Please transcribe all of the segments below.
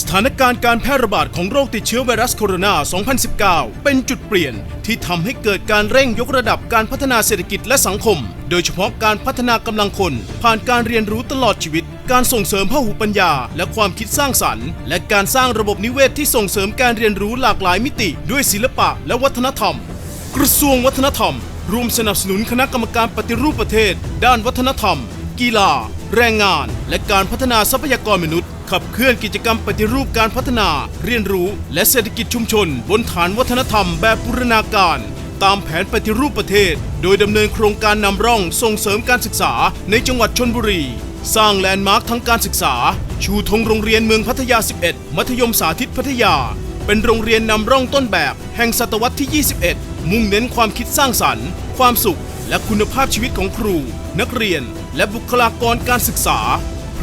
สถานการณ์การแพร่ระบาดของโรคติดเชื้อไวรัสโคโรนา 2019 เป็นจุดเปลี่ยนที่ทำให้เกิดการเร่งยกระดับการพัฒนาเศรษฐกิจและสังคม โดยเฉพาะการพัฒนากำลังคน ผ่านการเรียนรู้ตลอดชีวิต การส่งเสริมพหุปัญญา และความคิดสร้างสรรค์ และการสร้างระบบนิเวศที่ส่งเสริมการเรียนรู้หลากหลายมิติ ด้วยศิลปะและวัฒนธรรม กระทรวงวัฒนธรรมร่วมสนับสนุนคณะกรรมการปฏิรูปประเทศ ด้านวัฒนธรรม กีฬา แรงงาน และการพัฒนาทรัพยากรมนุษย์ขับเคลื่อนกิจกรรมปฏิรูปการพัฒนา เรียนรู้ และเศรษฐกิจชุมชน บนฐานวัฒนธรรมแบบบูรณาการ ตามแผนปฏิรูปประเทศ โดยดำเนินโครงการนำร่องส่งเสริมการศึกษาในจังหวัดชนบุรี สร้างแลนด์มาร์คทั้งการศึกษา ชูธงโรงเรียนเมืองพัทยา 11 มัธยมสาธิตพัทยา เป็นโรงเรียนนำร่องต้นแบบ แห่งศตวรรษที่ 21 มุ่งเน้นความคิดสร้างสรรค์ ความสุข และคุณภาพชีวิตของครู นักเรียน และบุคลากรการศึกษา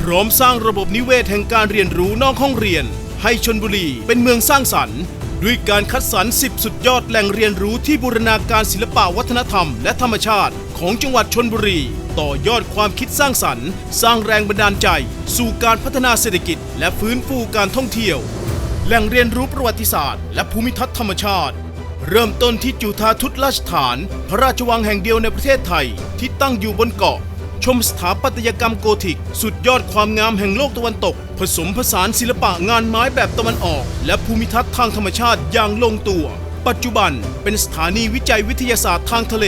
พร้อมสร้างระบบนิเวศแห่งการเรียนรู้นอกห้องเรียน ให้ชนบุรีเป็นเมืองสร้างสรรค์ ด้วยการคัดสรร 10 สุดยอดแหล่งเรียนรู้ที่บูรณาการศิลปะวัฒนธรรมและธรรมชาติของจังหวัดชนบุรี ต่อยอดความคิดสร้างสรรค์ สร้างแรงบันดาลใจ สู่การพัฒนาเศรษฐกิจ และฟื้นฟูการท่องเที่ยว แหล่งเรียนรู้ประวัติศาสตร์ และภูมิทัศน์ธรรมชาติเริ่มต้นที่จุฑาทุตราชฐาน พระราชวังแห่งเดียวในประเทศไทยที่ตั้งอยู่บนเกาะ ชมสถาปัตยกรรมโกธิก สุดยอดความงามแห่งโลกตะวันตก ผสมผสานศิลปะงานไม้แบบตะวันออก และภูมิทัศน์ทางธรรมชาติอย่างลงตัว ปัจจุบันเป็นสถานีวิจัยวิทยาศาสตร์ทางทะเล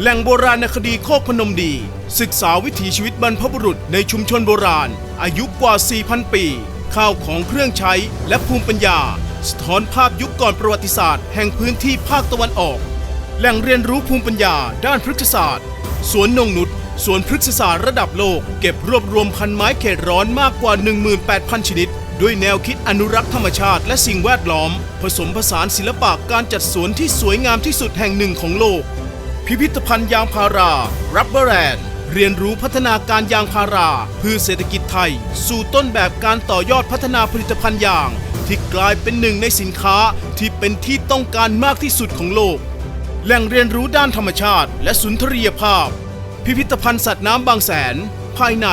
แหล่งโบราณคดีโคกพนมดี ศึกษาวิถีชีวิตบรรพบุรุษในชุมชนโบราณ อายุกว่า 4,000 ปี ข้าวของเครื่องใช้และภูมิปัญญา สะท้อนภาพยุคก่อนประวัติศาสตร์แห่งพื้นที่ภาคตะวันออก แหล่งเรียนรู้ภูมิปัญญาด้านพฤกษศาสตร์ สวนนงนุษ สวนพฤกษศาสตร์ระดับโลก เก็บรวบรวมพันไม้เขตร้อนมากกว่า 18,000 ชนิด ด้วยแนวคิดอนุรักษ์ธรรมชาติและสิ่งแวดล้อม ผสมผสานศิลปะการจัดสวนที่สวยงามที่สุดแห่งหนึ่งของโลก พิพิธภัณฑ์ยางพารา รับเบอร์แลนด์เรียนรู้พัฒนาการยางพาราเพื่อเศรษฐกิจไทย สู่ต้นแบบการต่อยอดพัฒนาผลิตภัณฑ์ยาง ที่กลายเป็นหนึ่งในสินค้าที่เป็นที่ต้องการมากที่สุดของโลก แหล่งเรียนรู้ด้านธรรมชาติ และสุนทรียภาพ พิพิธภัณฑ์สัตว์น้ำบางแสน ภายใน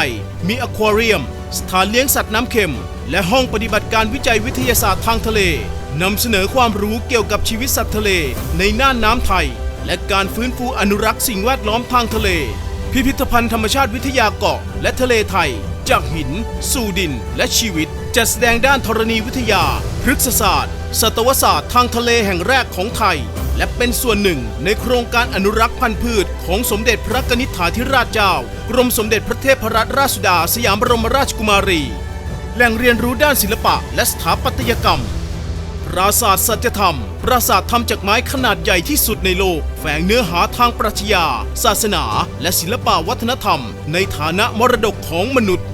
มีอควาเรียม สถานเลี้ยงสัตว์น้ำเค็ม และห้องปฏิบัติการวิจัยวิทยาศาสตร์ทางทะเล นำเสนอความรู้เกี่ยวกับชีวิตสัตว์ทะเลในน่านน้ำไทย และการฟื้นฟูอนุรักษ์สิ่งแวดล้อมทางทะเล พิพิธภัณฑ์ธรรมชาติวิทยาเกาะ และทะเลไทย จากหิน สู่ดิน และชีวิต จัดแสดงด้านธรณีวิทยา พฤกษศาสตร์ สัตวศาสตร์ทางทะเลแห่งแรกของไทย และเป็นส่วนหนึ่งในโครงการอนุรักษ์พันธุ์พืช ของสมเด็จพระกนิษฐาธิราชเจ้า กรมสมเด็จพระเทพรัตนราชสุดาสยามบรมราชกุมารี แหล่งเรียนรู้ด้านศิลปะและสถาปัตยกรรม ปราสาทสัจธรรม ปราสาททำจากไม้ขนาดใหญ่ที่สุดในโลก แฝงเนื้อหาทางปรัชญา ศาสนา และศิลปะวัฒนธรรม ในฐานะมรดกของมนุษย์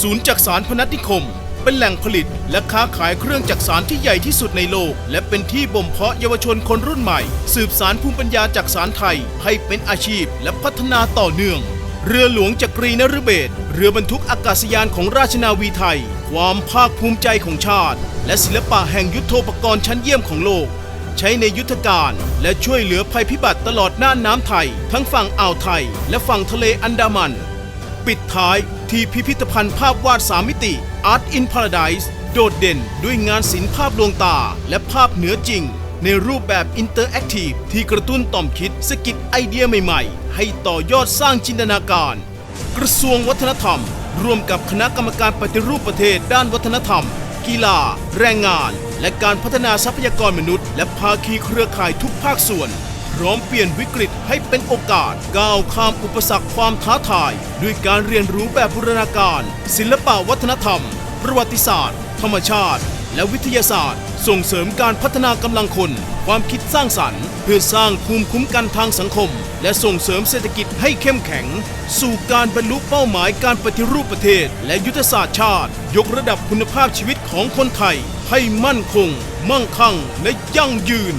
ศูนย์จักสารพนัสนิคม เป็นแหล่งผลิต และค้าขายเครื่องจักสารที่ใหญ่ที่สุดในโลก และเป็นที่บ่มเพาะเยาวชนคนรุ่นใหม่ สืบสารภูมิปัญญาจักสารไทย ให้เป็นอาชีพและพัฒนาต่อเนื่อง เรือหลวงจักรีนฤเบศเรือบรรทุกอากาศยานของราชนาวีไทย ความภาคภูมิใจของชาติ และศิลปะแห่งยุทโธปกรณ์ชั้นเยี่ยมของโลก ใช้ในยุทธการและช่วยเหลือภัยพิบัติตลอดน่านน้ำไทย ทั้งฝั่งอ่าวไทย และฝั่งทะเลอันดามัน ปิดท้ายที่พิพิธภัณฑ์ภาพวาดสามมิติ Art in Paradise โดดเด่นด้วยงานศิลป์ภาพลวงตา และภาพเหนือจริง ในรูปแบบอินเตอร์แอคทีฟที่กระตุ้นต่อมคิดสกิดไอเดียใหม่ๆ ให้ต่อยอดสร้างจินตนาการ กระทรวงวัฒนธรรม ร่วมกับคณะกรรมการปฏิรูปประเทศด้านวัฒนธรรม กีฬา แรงงาน และการพัฒนาทรัพยากรมนุษย์ และภาคีเครือข่ายทุกภาคส่วนพร้อมเปลี่ยนวิกฤตให้เป็นโอกาส ก้าวข้ามอุปสรรคความท้าทาย ด้วยการเรียนรู้แบบบูรณาการ ศิลปะวัฒนธรรม ประวัติศาสตร์ ธรรมชาติ และวิทยาศาสตร์ ส่งเสริมการพัฒนากำลังคน ความคิดสร้างสรรค์ เพื่อสร้างภูมิคุ้มกันทางสังคม และส่งเสริมเศรษฐกิจให้เข้มแข็ง สู่การบรรลุเป้าหมายการปฏิรูปประเทศ และยุทธศาสตร์ชาติ ยกระดับคุณภาพชีวิตของคนไทย ให้มั่นคง มั่งคั่ง และยั่งยืน